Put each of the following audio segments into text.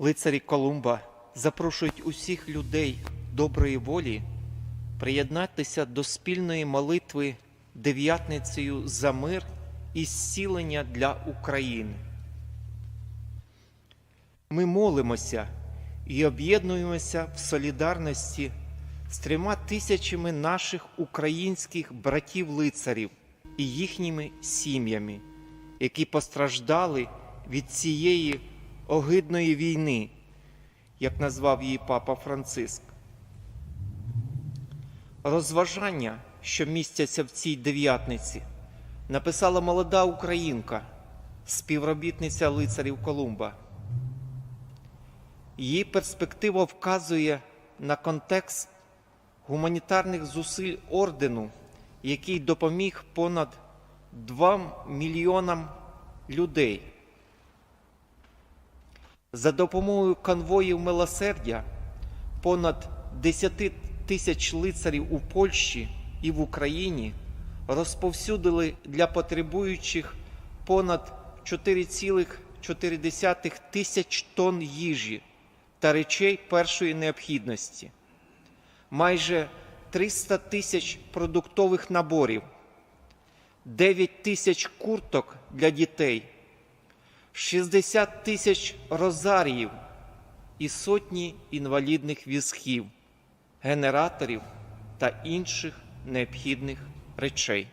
лицарі Колумба запрошують усіх людей доброї волі приєднатися до спільної молитви дев'ятницею за мир і зцілення для України. Ми молимося і об'єднуємося в солідарності з трьома тисячами наших українських братів-лицарів і їхніми сім'ями, які постраждали від цієї огидної війни, як назвав її папа Франциск. Розважання, що містяться в цій дев'ятниці, написала молода українка, співробітниця лицарів Колумба. Її перспектива вказує на контекст гуманітарних зусиль ордену, який допоміг понад 2 мільйонам людей. За допомогою конвоїв милосердя понад 10 тисяч лицарів у Польщі і в Україні розповсюдили для потребуючих понад 4,4 тисяч тонн їжі та речей першої необхідності, майже 300 тисяч продуктових наборів, 9 тисяч курток для дітей, 60 тисяч розаріїв і сотні інвалідних візків, генераторів та інших необхідних речей.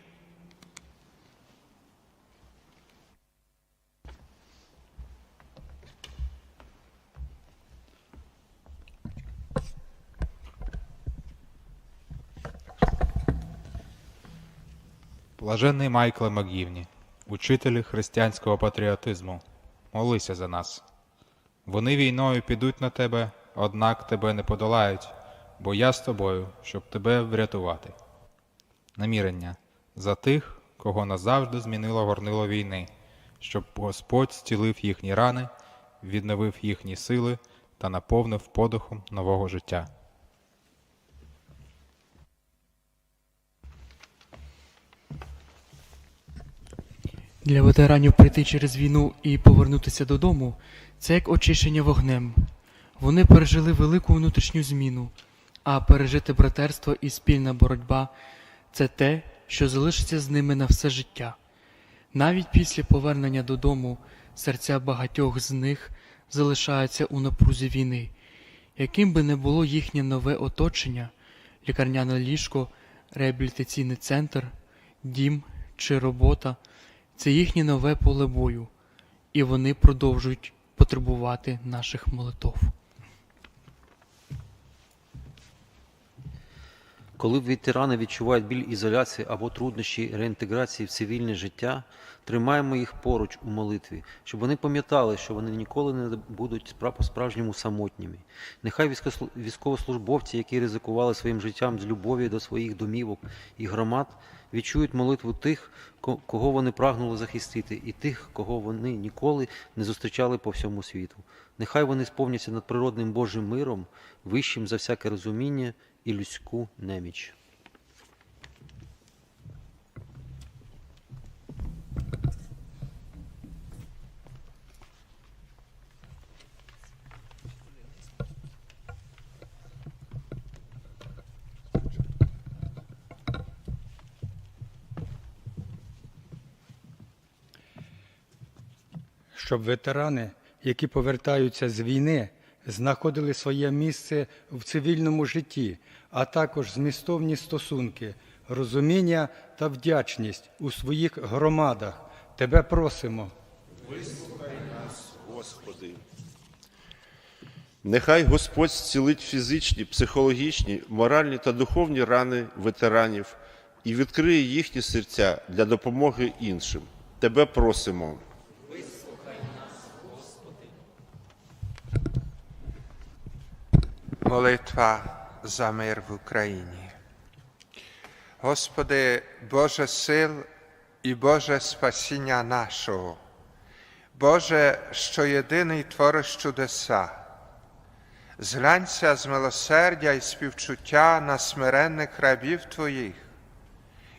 Блаженний Майкле Макгівні, учителі християнського патріотизму, молися за нас. Вони війною підуть на тебе, однак тебе не подолають, бо я з тобою, щоб тебе врятувати. Намірення за тих, кого назавжди змінило горнило війни, щоб Господь зцілив їхні рани, відновив їхні сили та наповнив подихом нового життя. Для ветеранів прийти через війну і повернутися додому це як очищення вогнем. Вони пережили велику внутрішню зміну, а пережити братерство і спільна боротьба це те, що залишиться з ними на все життя. Навіть після повернення додому серця багатьох з них залишаються у напрузі війни. Яким би не було їхнє нове оточення, лікарняне ліжко, реабілітаційний центр, дім чи робота це їхнє нове поле бою, і вони продовжують потребувати наших молитов. Коли ветерани відчувають біль ізоляції або труднощі реінтеграції в цивільне життя, тримаємо їх поруч у молитві, щоб вони пам'ятали, що вони ніколи не будуть по-справжньому самотніми. Нехай військовослужбовці, які ризикували своїм життям з любові до своїх домівок і громад, відчують молитву тих, кого вони прагнули захистити, і тих, кого вони ніколи не зустрічали по всьому світу. Нехай вони сповняться над природним Божим миром, вищим за всяке розуміння і людську неміч. щоб ветерани, які повертаються з війни, знаходили своє місце в цивільному житті, а також змістовні стосунки, розуміння та вдячність у своїх громадах. Тебе просимо. Господи. Нехай Господь зцілить фізичні, психологічні, моральні та духовні рани ветеранів і відкриє їхні серця для допомоги іншим. Тебе просимо. Молитва за мир в Україні. Господи, Боже сил і Боже спасіння нашого, Боже, що єдиний твориш чудеса, зглянься з милосердя і співчуття на смиренних рабів Твоїх,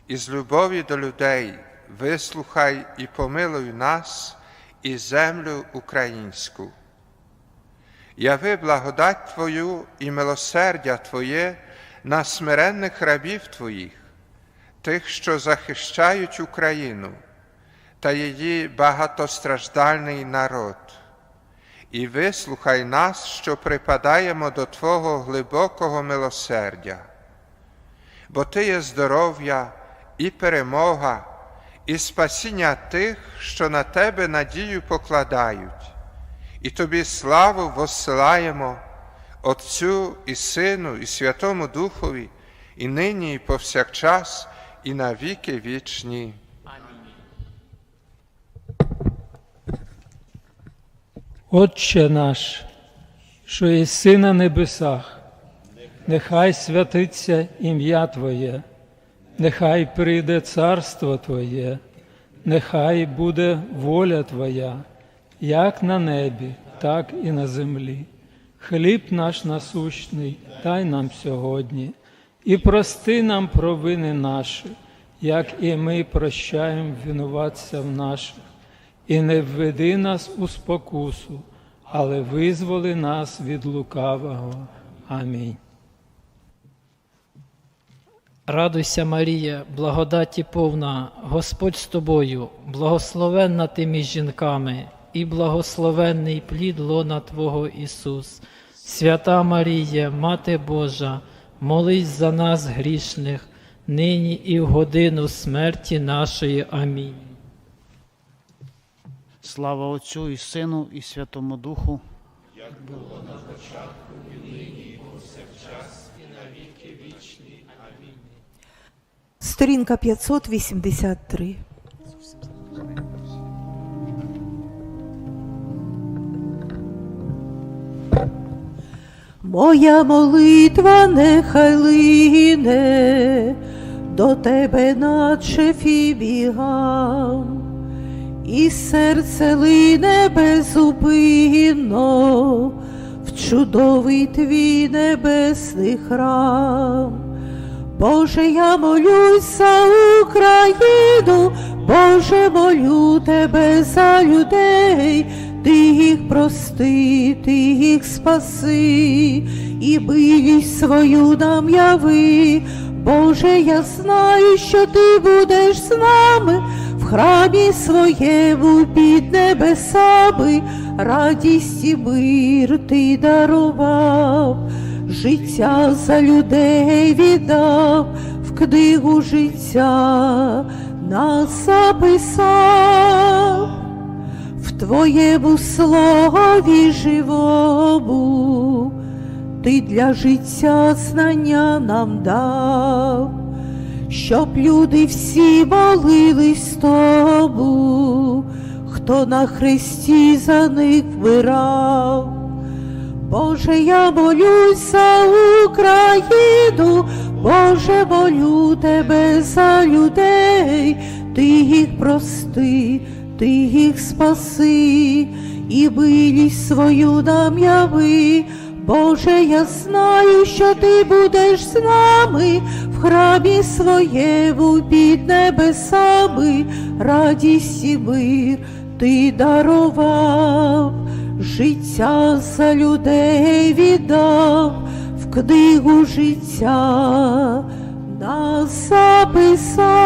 і з любові до людей вислухай і помилуй нас і землю українську. Яви благодать Твою і милосердя Твоє на смиренних рабів Твоїх, тих, що захищають Україну та її багатостраждальний народ. І вислухай нас, що припадаємо до Твого глибокого милосердя, бо Ти є здоров'я і перемога, і спасіння тих, що на Тебе надію покладають, і Тобі славу воссилаємо Отцю і Сину, і Святому Духові, і нині, і повсякчас, і на віки вічні. Отче наш, що єси на небесах, нехай святиться ім'я Твоє, нехай прийде царство Твоє, нехай буде воля Твоя, як на небі, так і на землі. Хліб наш насущний дай нам сьогодні, і прости нам провини наші, як і ми прощаємо винуватцям наших і не введи нас у спокусу, але визволи нас від лукавого. Амінь. Радуйся, Марія, благодаті повна, Господь з тобою, благословенна ти між жінками, і благословенний плід лона Твого Ісус. Свята Марія, Мати Божа, молись за нас грішних, нині і в годину смерті нашої. Амінь. Слава Отцю і Сину, і Святому Духу. Як було на початку, і нині, і повсякчас, і навіки вічні. Амінь. Сторінка 583. Моя молитва нехай лине до тебе, наче фібігам, і серце лине безупинно в чудовий твій небесний храм. Боже, я молюсь за Україну, Боже, молю тебе за людей, їх прости, ти їх спаси, і милість свою нам яви. Боже, я знаю, що ти будеш з нами в храмі своєму під небесами, радість і мир ти дарував життя за людей віддав, в книгу життя нас записав, твоєму слові живому, ти для життя знання нам дав, щоб люди всі молились тому, хто на хресті за них вмирав. Боже, я молюсь за Україну, Боже, молю тебе за людей, ти їх прости, Ты их спаси і милість свою нам яви. Боже, я знаю, що ти будеш з нами в храмі своєму під небесами, радість і мир ти дарував, життя за людей віддав в книгу життя нас записав.